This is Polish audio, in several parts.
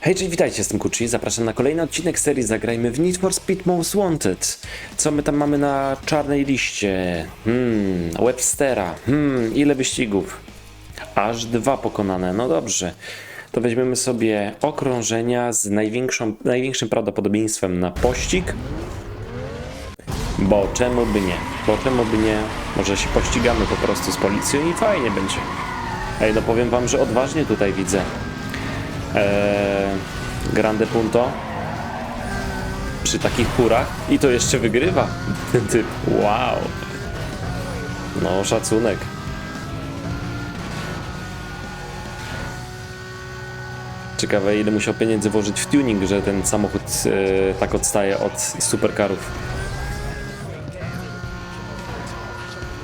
Hej, cześć, witajcie, jestem Kuchi. Zapraszam na kolejny odcinek serii Zagrajmy w Need for Speed Most Wanted. Co my tam mamy na czarnej liście? Hmm, Webstera. Hmm, ile wyścigów? Aż dwa pokonane, no dobrze. To weźmiemy sobie okrążenia z największą, największym prawdopodobieństwem na pościg. Bo czemu by nie? Bo czemu by nie? Może się pościgamy po prostu z policją i fajnie będzie. Ej, no powiem wam, że odważnie tutaj widzę. Eee, Grande Punto przy takich kurach i to jeszcze wygrywa ten typ. Wow. No, szacunek. Ciekawe, ile musiał pieniędzy włożyć w tuning, że ten samochód e, tak odstaje od supercarów.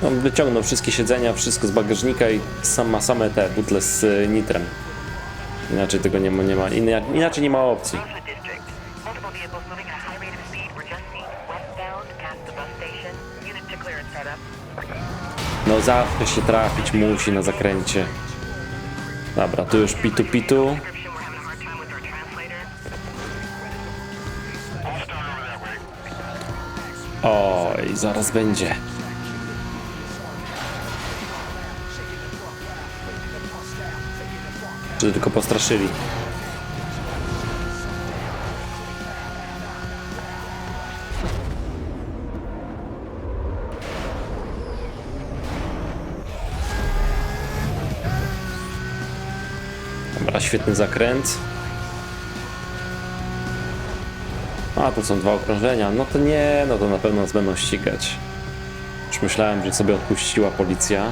No, wyciągnął wszystkie siedzenia, wszystko z bagażnika i sam ma same te butle z e, nitrem. Inaczej tego nie ma, nie ma. Inaczej nie ma opcji. No zawsze się trafić musi na zakręcie. Dobra, tu już pitu pitu. Oj, zaraz będzie. Czy tylko postraszyli? Dobra, świetny zakręt. A, to są dwa okrążenia. No to nie, no to na pewno nas będą ścigać. Już myślałem, że sobie odpuściła policja.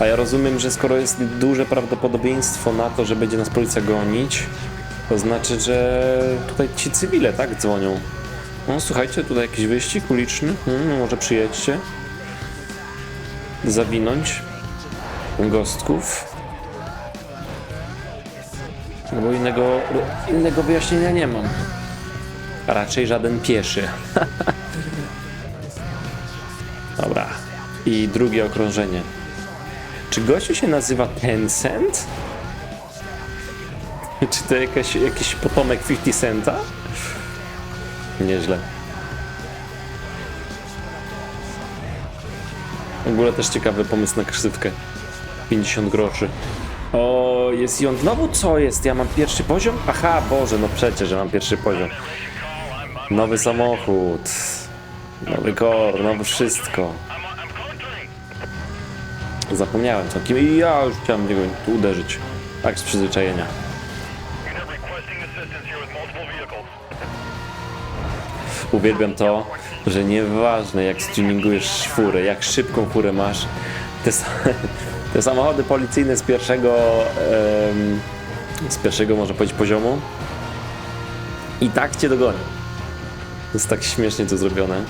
A ja rozumiem, że skoro jest duże prawdopodobieństwo na to, że będzie nas policja gonić, to znaczy, że tutaj ci cywile, tak, dzwonią. No słuchajcie, tutaj jakiś wyścig uliczny, hmm, może przyjedźcie. Zawinąć gostków. No bo innego, innego wyjaśnienia nie mam. A raczej żaden pieszy. Dobra. I drugie okrążenie. Czy gościu się nazywa Tencent? Czy to jakaś, jakiś potomek 50 Centa? Nieźle. W ogóle też ciekawy pomysł na krzywkę. 50 groszy. O, jest on znowu co jest? Ja mam pierwszy poziom? Aha, Boże, no przecież, że mam pierwszy poziom. Nowy samochód. Nowy kor, nowe wszystko. Zapomniałem całkiem i ja już chciałem w niego uderzyć. Tak z przyzwyczajenia. Uwielbiam to, że nieważne jak stuningujesz furę, jak szybką furę masz, te, te samochody policyjne z pierwszego, em, z pierwszego można powiedzieć poziomu i tak cię dogonią. To jest tak śmiesznie to zrobione.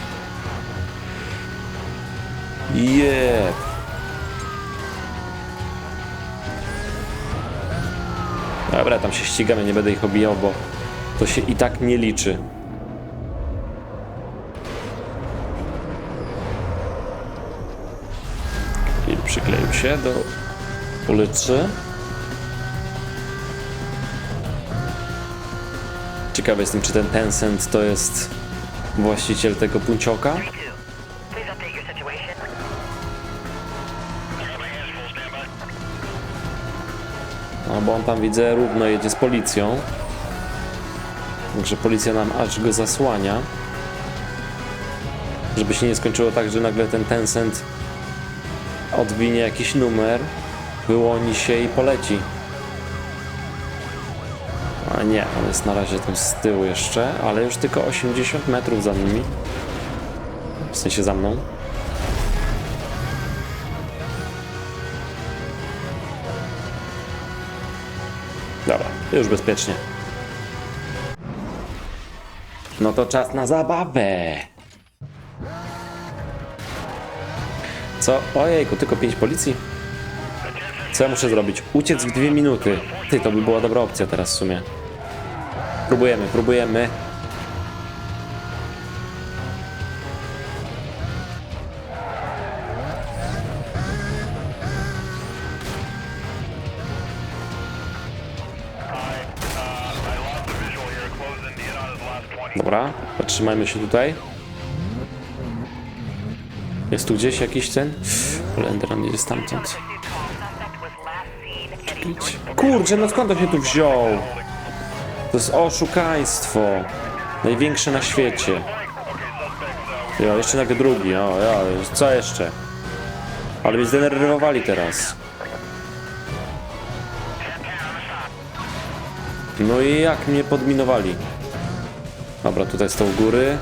Jep. Dobra, tam się ścigamy, nie będę ich obijał, bo to się i tak nie liczy. I przykleił się do ulicy. Ciekawy jestem, czy ten Tencent to jest właściciel tego puncioka. Bo on tam widzę równo jedzie z policją. Także policja nam aż go zasłania. Żeby się nie skończyło tak, że nagle ten Tencent odwinie jakiś numer, wyłoni się i poleci. A nie, on jest na razie tam z tyłu jeszcze, ale już tylko 80 metrów za nimi. W sensie za mną. Już bezpiecznie. No to czas na zabawę. Co? Ojejku, tylko pięć policji? Co ja muszę zrobić? Uciec w dwie minuty. Ty, to by była dobra opcja teraz w sumie. Próbujemy, próbujemy. Zatrzymajmy się tutaj. Jest tu gdzieś jakiś ten? Lenderan jest stamtąd. Kurczę, no skąd on się tu wziął? To jest oszukaństwo. Największe na świecie. Jo, jeszcze nagle drugi, o, ja, co jeszcze? Ale mnie zdenerwowali teraz. No i jak mnie podminowali. Dobra, tutaj jest to u góry.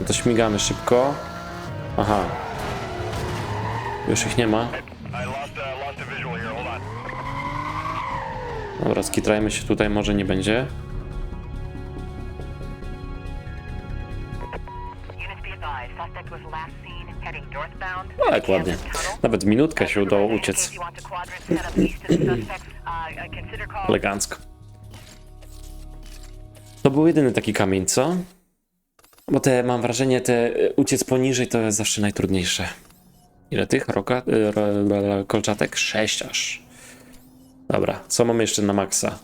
No to śmigamy szybko. Aha. Już ich nie ma. Dobra, skitrajmy się tutaj, może nie będzie. No, jak ładnie. Nawet minutkę się udało uciec. Elegancko. To był jedyny taki kamień, co? Bo te, mam wrażenie, te e, uciec poniżej to jest zawsze najtrudniejsze. Ile tych? Roka, ro, ro, kolczatek? Sześć aż. Dobra, co mamy jeszcze na maksa?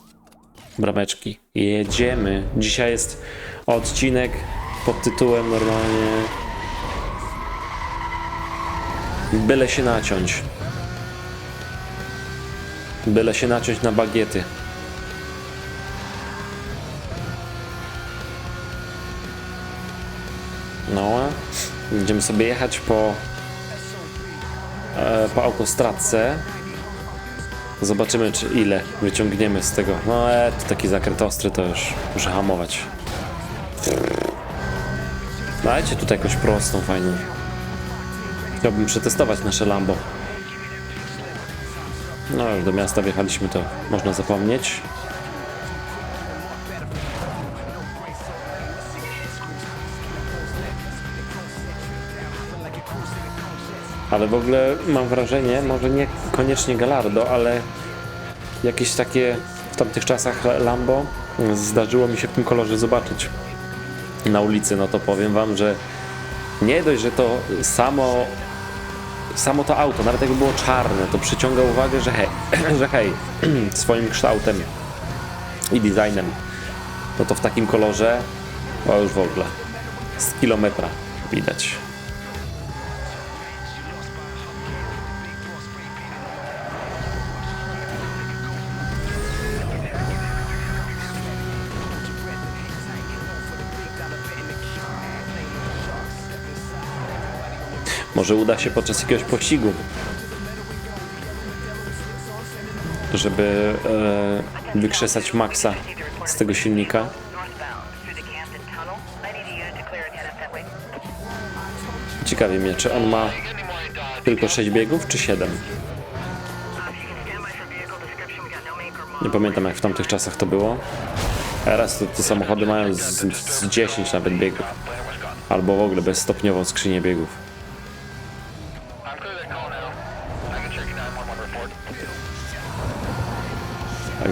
Brameczki. Jedziemy. Dzisiaj jest odcinek pod tytułem normalnie Byle się naciąć. Byle się naciąć na bagiety. Będziemy sobie jechać po, e, po autostradce. Zobaczymy, czy ile wyciągniemy z tego. No, e, to taki zakręt ostry, to już muszę hamować. Dajcie tutaj jakąś prostą, fajną. Chciałbym przetestować nasze Lambo. No, już do miasta wjechaliśmy, to można zapomnieć. Ale w ogóle mam wrażenie, może nie koniecznie Gallardo, ale jakieś takie w tamtych czasach Lambo zdarzyło mi się w tym kolorze zobaczyć na ulicy, no to powiem wam, że nie dość, że to samo samo to auto, nawet jakby było czarne, to przyciąga uwagę, że hej, że hej, swoim kształtem i designem, no to w takim kolorze, o już w ogóle, z kilometra widać. Może uda się podczas jakiegoś pościgu, żeby e, wykrzesać maksa z tego silnika. Ciekawi mnie, czy on ma tylko 6 biegów, czy 7? Uh, if you can stand by for vehicle description, we got no make or model. Nie pamiętam, jak w tamtych czasach to było. Teraz to, te samochody mają z, z 10 nawet biegów. Albo w ogóle bezstopniową skrzynię biegów.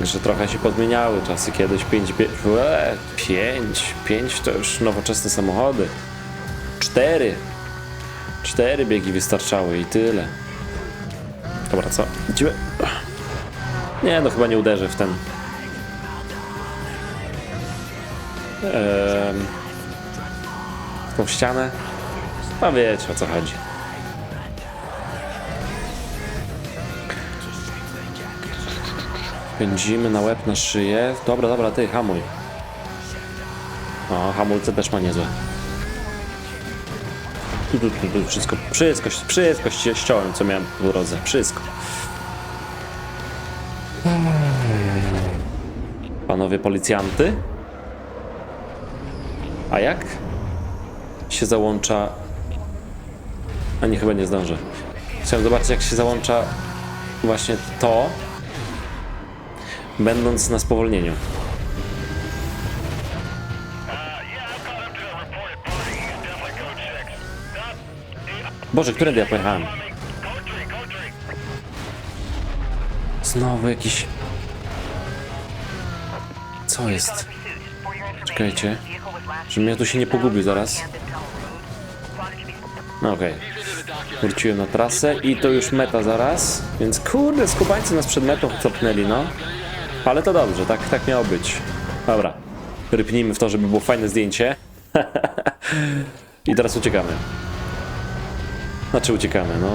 Także trochę się podmieniały czasy. Kiedyś 5 biegów. Eee, 5. 5 to już nowoczesne samochody. 4. 4 biegi wystarczały i tyle. Dobra, co? Idziemy. Nie, no chyba nie uderzę w ten. Ehm, w tą ścianę. A wiecie o co chodzi. Pędzimy na łeb, na szyję. Dobra, dobra, ty, hamuj. O, hamulce też ma niezłe. Tu, tu, tu, tu, wszystko, wszystko, wszystko ści- ściąłem, co miałem po drodze. Wszystko. Panowie policjanty? A jak się załącza... A nie, chyba nie zdążę. Chciałem zobaczyć, jak się załącza właśnie to, będąc na spowolnieniu. Yeah, I've caught up to the reported party. He's definitely code 6. Stop. Boże, którędy ja pojechałem? Code 3, code 3. Znowu jakiś... Co jest? Czekajcie, żebym ja tu się nie pogubił zaraz. No okej. Wróciłem na trasę i to już meta zaraz, więc kurde, skubańcy nas przed metą cofnęli, no. Ale to dobrze, tak, tak miało być. Dobra, rypnijmy w to, żeby było fajne zdjęcie. I teraz uciekamy. Znaczy uciekamy, no.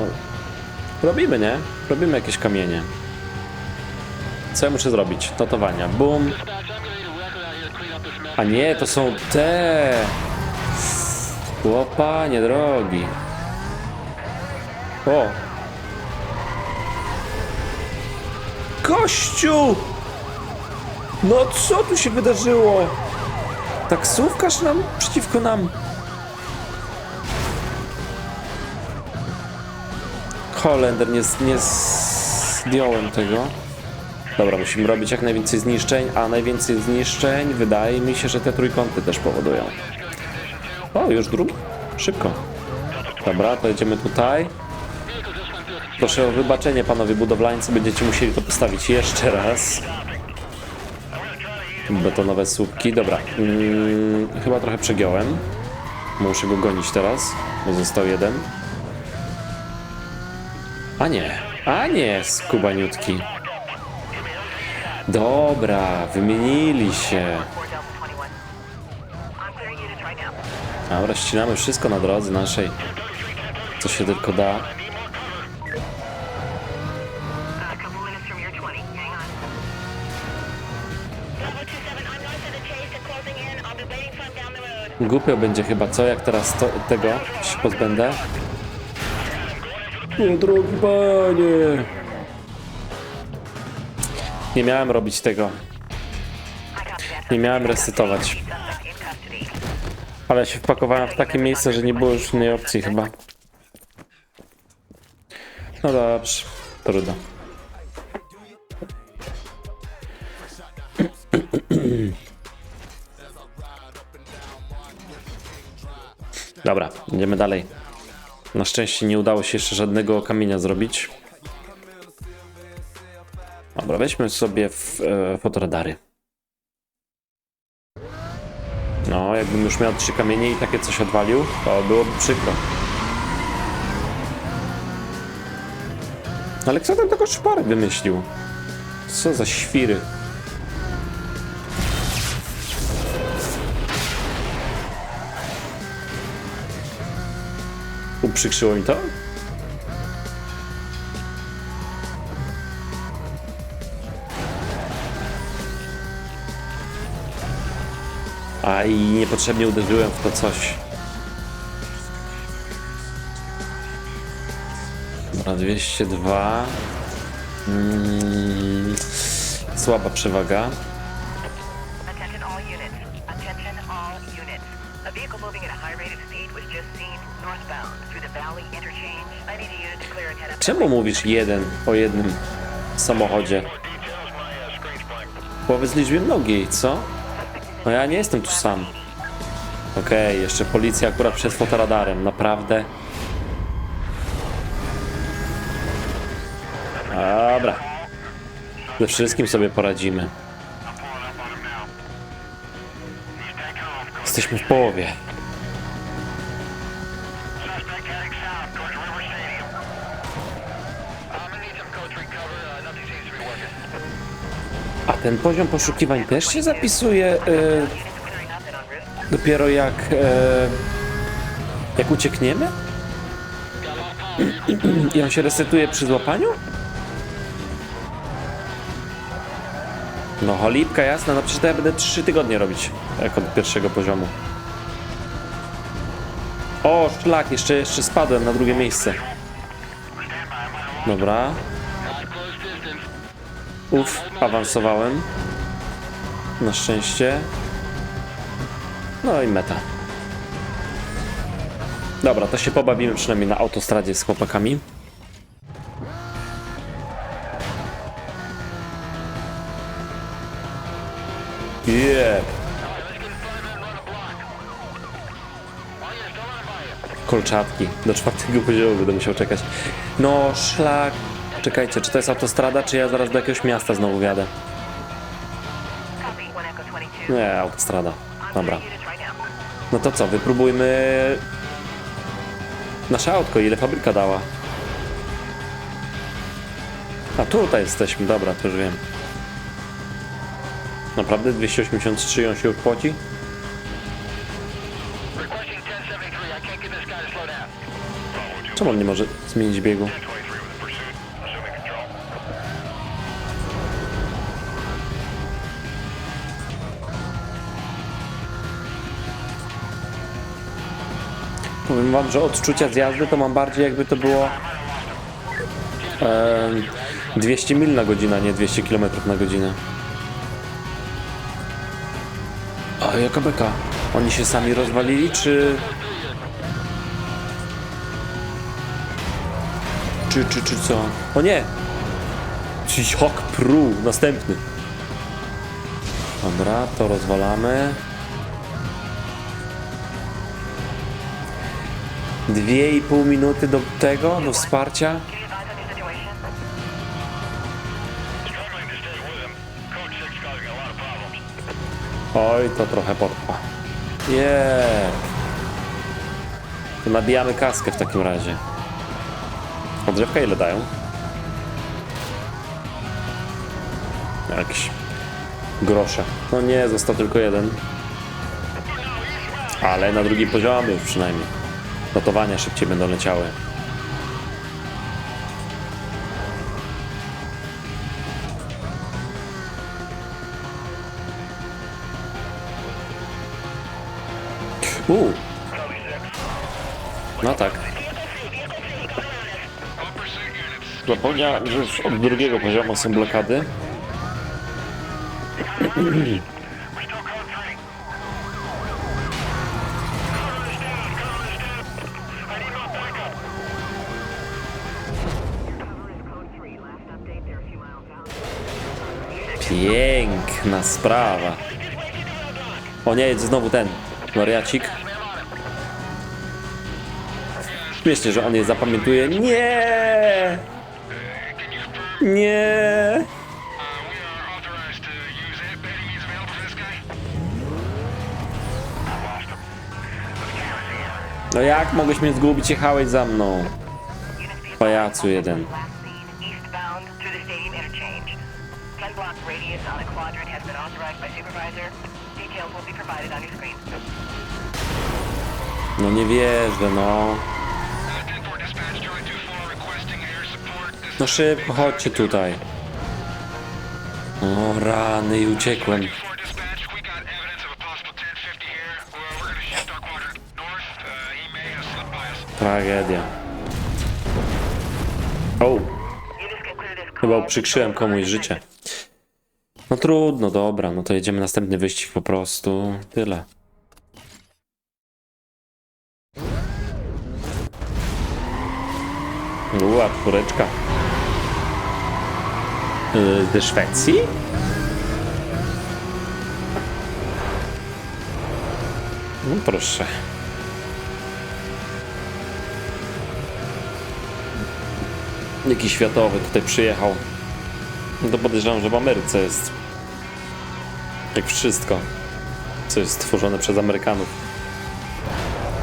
Robimy, nie? Robimy jakieś kamienie. Co ja muszę zrobić? Notowania. Boom. A nie, to są te. Łopanie drogi. O. Kościół! No co tu się wydarzyło? Taksówkarz nam przeciwko nam. Holender, nie, nie zdjąłem tego. Dobra, musimy robić jak najwięcej zniszczeń, a najwięcej zniszczeń wydaje mi się, że te trójkąty też powodują. O, już drugi? Szybko. Dobra, to jedziemy tutaj. Proszę o wybaczenie, panowie budowlańcy, będziecie musieli to postawić jeszcze raz. Betonowe słupki, dobra. Mm, chyba trochę przegiąłem. Muszę go gonić teraz, bo został jeden. A nie, a nie, skubaniutki. Dobra, wymienili się. 4021. I'm clearing units right now. Dobra, ścinamy wszystko na drodze naszej, co się tylko da. Głupio będzie chyba, co? Jak teraz to, tego się pozbędę? O drogi panie! Nie miałem robić tego. Nie miałem resetować. Ale się wpakowałem w takie miejsce, że nie było już innej opcji chyba. No dobrze, trudno. Dobra, idziemy dalej. Na szczęście nie udało się jeszcze żadnego kamienia zrobić. Dobra, weźmy sobie w, e, fotoradary. No, jakbym już miał trzy kamienie i takie coś odwalił, to byłoby przykro. Ale kto tam taką szparę wymyślił? Co za świry. Uprzykrzyło mi to? A i niepotrzebnie uderzyłem w to coś. Dobra, 202. Mm, słaba przewaga. Czemu mówisz jeden o jednym samochodzie? Powiedz liczbie mnogiej, co? No ja nie jestem tu sam. Okej, jeszcze policja akurat przed fotoradarem, naprawdę. Dobra. Ze wszystkim sobie poradzimy. Jesteśmy w połowie. Ten poziom poszukiwań też się zapisuje e, dopiero jak, e, jak uciekniemy? I on się resetuje przy złapaniu? No cholipka jasna, no przecież to ja będę 3 tygodnie robić jak od pierwszego poziomu. O, szlak, jeszcze, jeszcze spadłem na drugie miejsce. Dobra. Uf, awansowałem. Na szczęście. No i meta. Dobra, to się pobawimy przynajmniej na autostradzie z chłopakami. Yeah. Kolczatki. Do czwartego poziomu będę musiał czekać. No, szlak. Czekajcie, czy to jest autostrada, czy ja zaraz do jakiegoś miasta znowu wjadę? Nie, autostrada. Dobra. No to co, wypróbujmy... Nasze autko, ile fabryka dała? A tutaj jesteśmy, dobra, to już wiem. Naprawdę 283 ją się już? Czemu on nie może zmienić biegu? Wam, że odczucia z jazdy to mam bardziej jakby to było em, 200 mil na godzinę, nie 200 km na godzinę. A jaka beka? Oni się sami rozwalili, czy... Czy, czy, czy co? O nie! Hok Pru, następny. Dobra, to rozwalamy. Dwie i pół minuty do tego, do wsparcia. Can you advise on your situation? Struggling to stay with him. Code 6 causing a lot of problems. Oj, to trochę potrwa. Yeah. Nabijamy kaskę w takim razie. Odrzewka ile dają? Jakieś grosze. No nie, został tylko jeden. Ale na drugim poziomie już przynajmniej. Notowania szybciej będą leciały. Uuu. No tak. Zapomniałem, że już od drugiego poziomu są blokady. Piękna sprawa. O nie, jest znowu ten wariacik. Śmiesznie, że on je zapamiętuje. Nie! Nie! No jak mogłeś mnie zgubić? Jechałeś za mną. Pajacu jeden. No nie wierzę, no. 10-4 dispatch, Charlie 2-4 requesting air support. This No szybko, chodźcie tutaj. O rany i uciekłem. 4 dispatch, we got evidence of a possible 1050 here. We're, we're gonna shift our quadrant north. He may have slipped by us. Tragedia. O, chyba call. uprzykrzyłem komuś życie. No trudno, dobra, no to jedziemy następny wyścig po prostu. Tyle. Uła, czwóreczka. Yy, Ze Szwecji? No proszę. Jakiś światowy tutaj przyjechał. No to podejrzewam, że w Ameryce jest. Jak wszystko, co jest stworzone przez Amerykanów.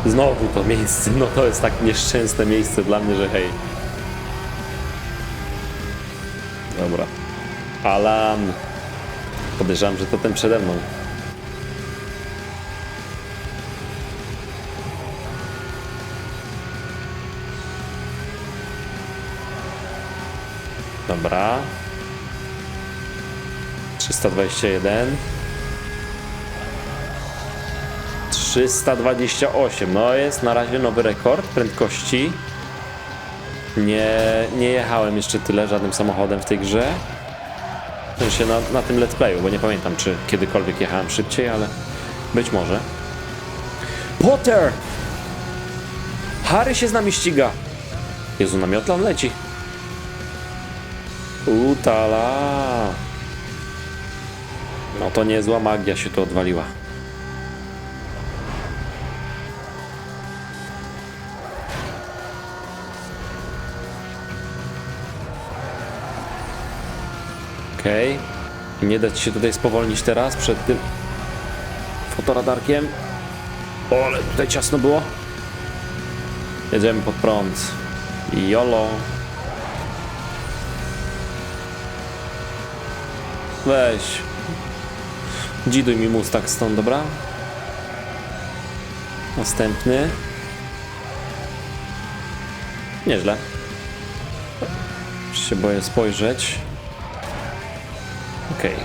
Znowu to miejsce, no to jest tak nieszczęsne miejsce dla mnie, że hej. Dobra. Alan. Podejrzewam, że to ten przede mną. Dobra. 321. 328. No jest na razie nowy rekord prędkości. Nie, nie jechałem jeszcze tyle żadnym samochodem w tej grze. W sensie na, na tym let's playu, bo nie pamiętam czy kiedykolwiek jechałem szybciej, ale być może. Potter! Harry się z nami ściga. Jezu, na miotla on leci. Utala. No to niezła magia się tu odwaliła. Okej. Nie dać się tutaj spowolnić teraz przed tym fotoradarkiem. O, ale tutaj ciasno było. Jedziemy pod prąd. Jolo. Weź. Dziduj mi Mustang stąd, dobra? Następny. Nieźle. Się boję spojrzeć. Okej.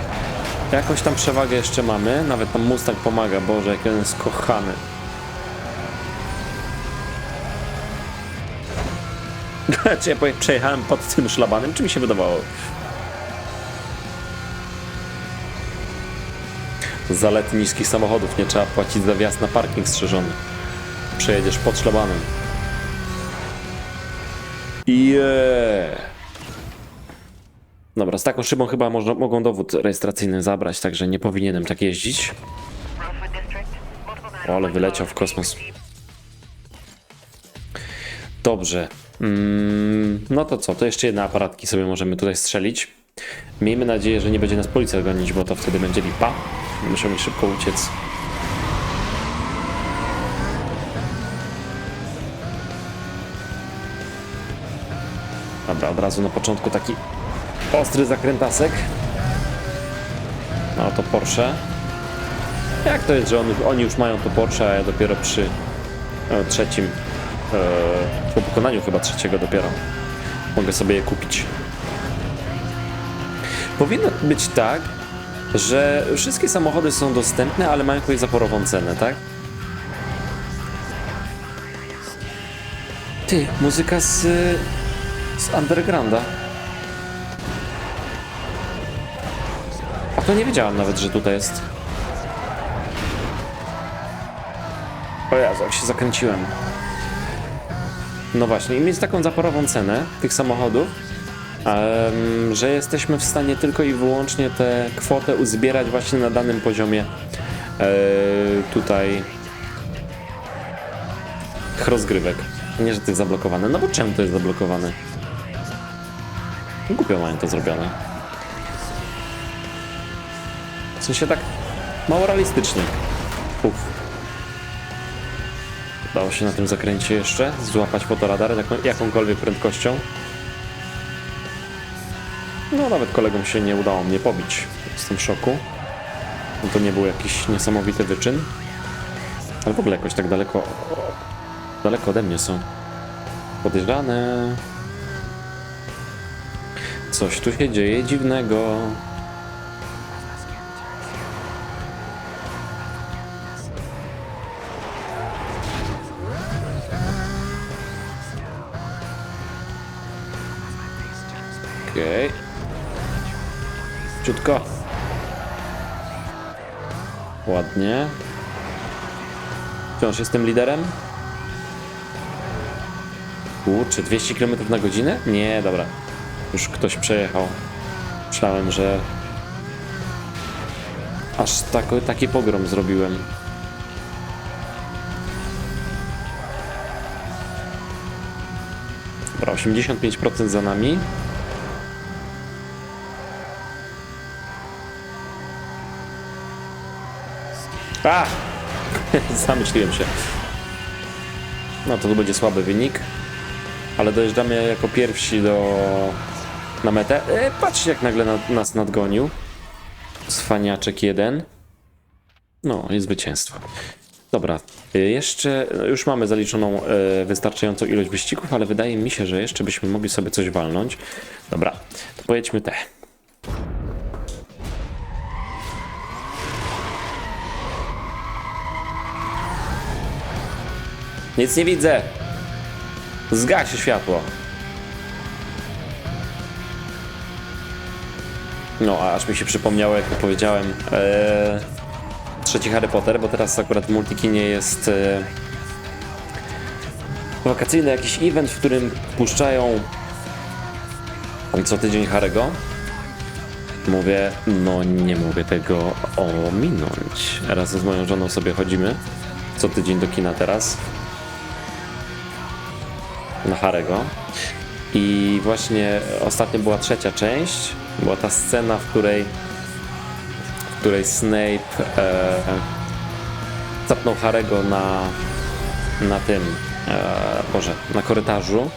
Jakąś tam przewagę jeszcze mamy. Nawet tam Mustang pomaga. Boże, jak on jest kochany. Czy ja przejechałem pod tym szlabanem? Czy mi się wydawało? Zalety niskich samochodów. Nie trzeba płacić za wjazd na parking strzeżony. Przejedziesz pod szlabanem. Yeah. Dobra, z taką szybą chyba można, mogą dowód rejestracyjny zabrać, także nie powinienem tak jeździć. O, ale wyleciał w kosmos. Dobrze. Mm, no to co, to jeszcze jedne aparatki sobie możemy tutaj strzelić. Miejmy nadzieję, że nie będzie nas policja gonić, bo to wtedy będzie lipa. Musimy szybko uciec. Dobra, od razu na początku taki ostry zakrętasek. No to Porsche. Jak to jest, że on, oni już mają to Porsche, a ja dopiero przy e, trzecim, e, po pokonaniu chyba trzeciego dopiero mogę sobie je kupić. Powinno być tak, że wszystkie samochody są dostępne, ale mają jakąś zaporową cenę, tak? Ty, muzyka z, z Undergrounda. A to nie wiedziałem nawet, że tutaj jest. O Jezu, jak się zakręciłem. No właśnie, i mieć taką zaporową cenę tych samochodów, że jesteśmy w stanie tylko i wyłącznie tę kwotę uzbierać właśnie na danym poziomie e, tutaj rozgrywek. Nie, że to jest zablokowane. No bo czemu to jest zablokowane? Głupio mają to zrobione. W sensie tak mało realistycznie. Uff. Udało się na tym zakręcie jeszcze złapać fotoradar jaką, jakąkolwiek prędkością. No nawet kolegom się nie udało mnie pobić. Jestem w szoku. No to nie był jakiś niesamowity wyczyn. Ale w ogóle jakoś tak daleko... Daleko ode mnie są. Podejrzane. Coś tu się dzieje dziwnego. Okej. Ciutko. Ładnie. Wciąż jestem liderem. Kurczę, 200 km na godzinę? Nie, dobra. Już ktoś przejechał. Myślałem, że aż tak, taki pogrom zrobiłem. Dobra, 85% za nami. A! Zamyśliłem się. No to tu będzie słaby wynik. Ale dojeżdżamy jako pierwsi do... na metę. E, patrzcie jak nagle na, nas nadgonił. Cwaniaczek jeden. No i zwycięstwo. Dobra, e, jeszcze no już mamy zaliczoną e, wystarczającą ilość wyścigów, ale wydaje mi się, że jeszcze byśmy mogli sobie coś walnąć. Dobra, to pojedźmy te. Nic nie widzę. Zgasi światło. No, a aż mi się przypomniało, jak powiedziałem, e, trzeci Harry Potter, bo teraz akurat w Multikinie jest e, wakacyjny jakiś event, w którym puszczają co tydzień Harego. Mówię, no nie mogę tego ominąć. Razem z moją żoną sobie chodzimy co tydzień do kina teraz na Harego. I właśnie ostatnio była trzecia część. Była ta scena, w której w której Snape e, zapnął Harego na na tym e, Boże, na korytarzu.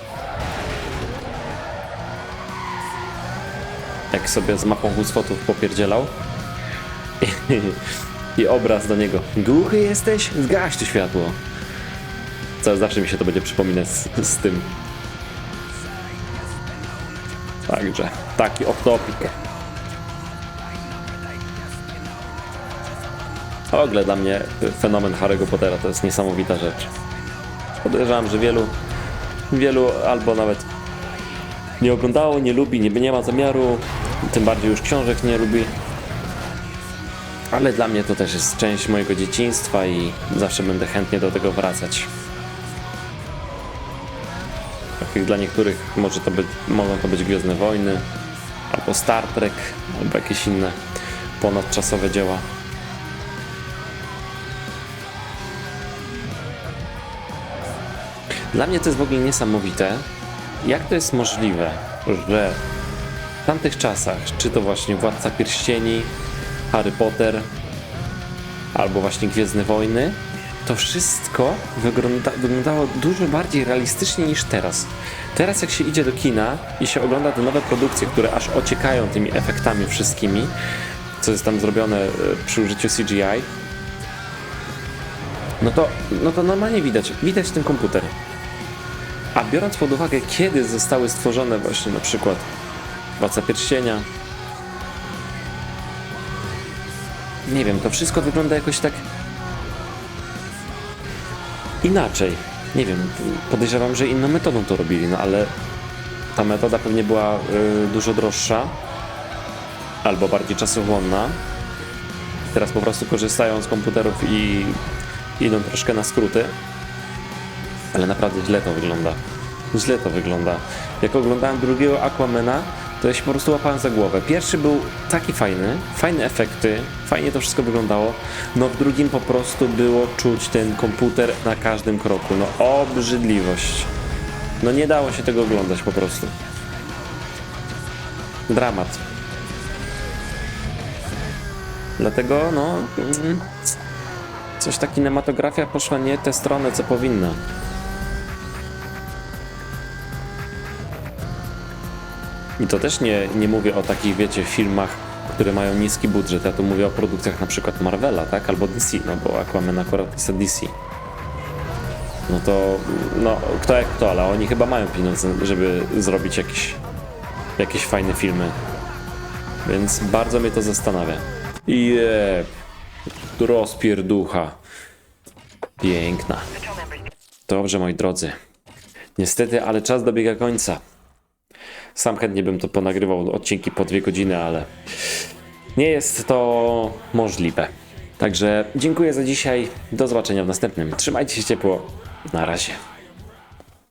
Jak sobie z mapą husfotów popierdzielał. I, I obraz do niego. Głuchy jesteś? Zgaś to światło. Co zawsze mi się to będzie przypominać z, z tym. Także taki off-topic. W ogóle dla mnie fenomen Harry'ego Pottera to jest niesamowita rzecz. Podejrzewam, że wielu, wielu albo nawet nie oglądało, nie lubi, nie, nie ma zamiaru, tym bardziej już książek nie lubi. Ale dla mnie to też jest część mojego dzieciństwa i zawsze będę chętnie do tego wracać. Dla niektórych może to być, mogą to być Gwiezdne Wojny, albo Star Trek, albo jakieś inne ponadczasowe dzieła. Dla mnie to jest w ogóle niesamowite, jak to jest możliwe, że w tamtych czasach, czy to właśnie Władca Pierścieni, Harry Potter, albo właśnie Gwiezdne Wojny, to wszystko wygląda, wyglądało dużo bardziej realistycznie niż teraz. Teraz jak się idzie do kina i się ogląda te nowe produkcje, które aż ociekają tymi efektami wszystkimi, co jest tam zrobione e, przy użyciu CGI, no to, no to normalnie widać, widać ten komputer. A biorąc pod uwagę, kiedy zostały stworzone właśnie na przykład Władca Pierścienia, nie wiem, to wszystko wygląda jakoś tak inaczej. Nie wiem, podejrzewam, że inną metodą to robili, no ale ta metoda pewnie była y, dużo droższa albo bardziej czasochłonna. Teraz po prostu korzystają z komputerów i idą troszkę na skróty. Ale naprawdę źle to wygląda. Źle to wygląda. Jak oglądałem drugiego Aquamena, to ja się po prostu łapałem za głowę. Pierwszy był taki fajny, fajne efekty, fajnie to wszystko wyglądało. No w drugim po prostu było czuć ten komputer na każdym kroku. No obrzydliwość. No nie dało się tego oglądać po prostu. Dramat. Dlatego, no. mm, Coś ta kinematografia poszła nie tę stronę, co powinna. I to też nie, nie mówię o takich, wiecie, filmach, które mają niski budżet. Ja tu mówię o produkcjach na przykład Marvela, tak? Albo DC, no bo Aquaman akurat jest DC. No to, no, kto jak kto, ale oni chyba mają pieniądze, żeby zrobić jakieś, jakieś fajne filmy. Więc bardzo mnie to zastanawia. Je, rozpierducha. Piękna. Dobrze, moi drodzy. Niestety, ale czas dobiega końca. Sam chętnie bym to ponagrywał odcinki po dwie godziny, ale nie jest to możliwe. Także dziękuję za dzisiaj. Do zobaczenia w następnym. Trzymajcie się ciepło. Na razie.